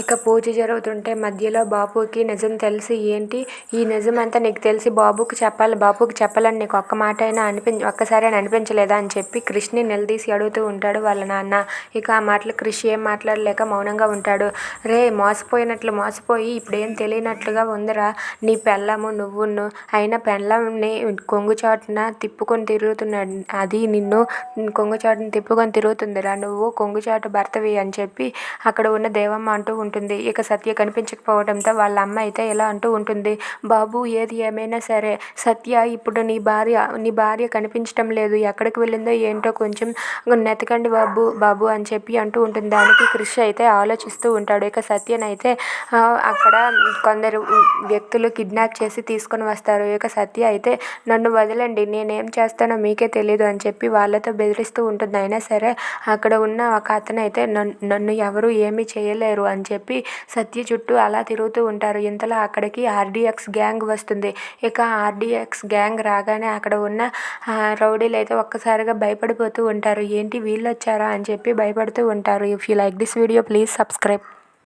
ఇక పూజ జరుగుతుంటే మధ్యలో బాపుకి నిజం తెలిసి ఏంటి? ఈ నిజం అంతా నీకు తెలిసి బాబుకి చెప్పాలి బాబుకి చెప్పాలని నీకు ఒక్క మాట అయినా అనిపి అని అనిపించలేదా అని చెప్పి క్రిష్ని నిలదీసి అడుగుతూ ఉంటాడు వాళ్ళ నాన్న. ఇక ఆ మాటలు కృషి ఏం మాట్లాడలేక మౌనంగా ఉంటాడు. రే మోసపోయినట్లు మోసపోయి ఇప్పుడు ఏం తెలియనట్లుగా ఉందిరా? నీ పెళ్ళము నువ్వును. అయినా పెళ్ళంని కొంగుచాటున తిప్పుకొని తిరుగుతున్నాడు. అది నిన్ను కొంగుచాటును తిప్పుకొని తిరుగుతుందిరా. నువ్వు కొంగుచాటు భర్తవి అని చెప్పి అక్కడ ఉన్న దేవమ్మ అంటూ ఉంటుంది. ఇక సత్య కనిపించకపోవడంతో వాళ్ళ అమ్మ అయితే ఇలా అంటూ ఉంటుంది. బాబు ఏది ఏమైనా సరే సత్య ఇప్పుడు నీ భార్య నీ భార్య కనిపించడం లేదు. ఎక్కడికి వెళ్ళిందో ఏంటో కొంచెం నెతకండి బాబు బాబు అని చెప్పి అంటూ ఉంటుంది. దానికి కృషి అయితే ఆలోచిస్తూ ఉంటాడు. ఇక సత్యనైతే అక్కడ కొందరు వ్యక్తులు కిడ్నాప్ చేసి తీసుకొని వస్తారు. ఇక సత్య అయితే నన్ను వదలండి. నేనేం చేస్తానో మీకే తెలియదు అని చెప్పి వాళ్ళతో బెదిరిస్తూ ఉంటుంది. అయినా సరే అక్కడ ఉన్న ఒక అతను అయితే నన్ను ఎవరు ఏమీ చేయలేరు అని చెప్పి సత్య చుట్టూ అలా తిరుగుతూ ఉంటారు. ఇంతలో అక్కడికి ఆర్డీఎక్స్ గ్యాంగ్ వస్తుంది. ఇక ఆర్డీఎక్స్ గ్యాంగ్ రాగానే అక్కడ ఉన్న రౌడీలు అయితే ఒక్కసారిగా భయపడిపోతూ ఉంటారు. ఏంటి వీళ్ళు వచ్చారా? అని చెప్పి భయపడుతూ ఉంటారు. If you like this video please subscribe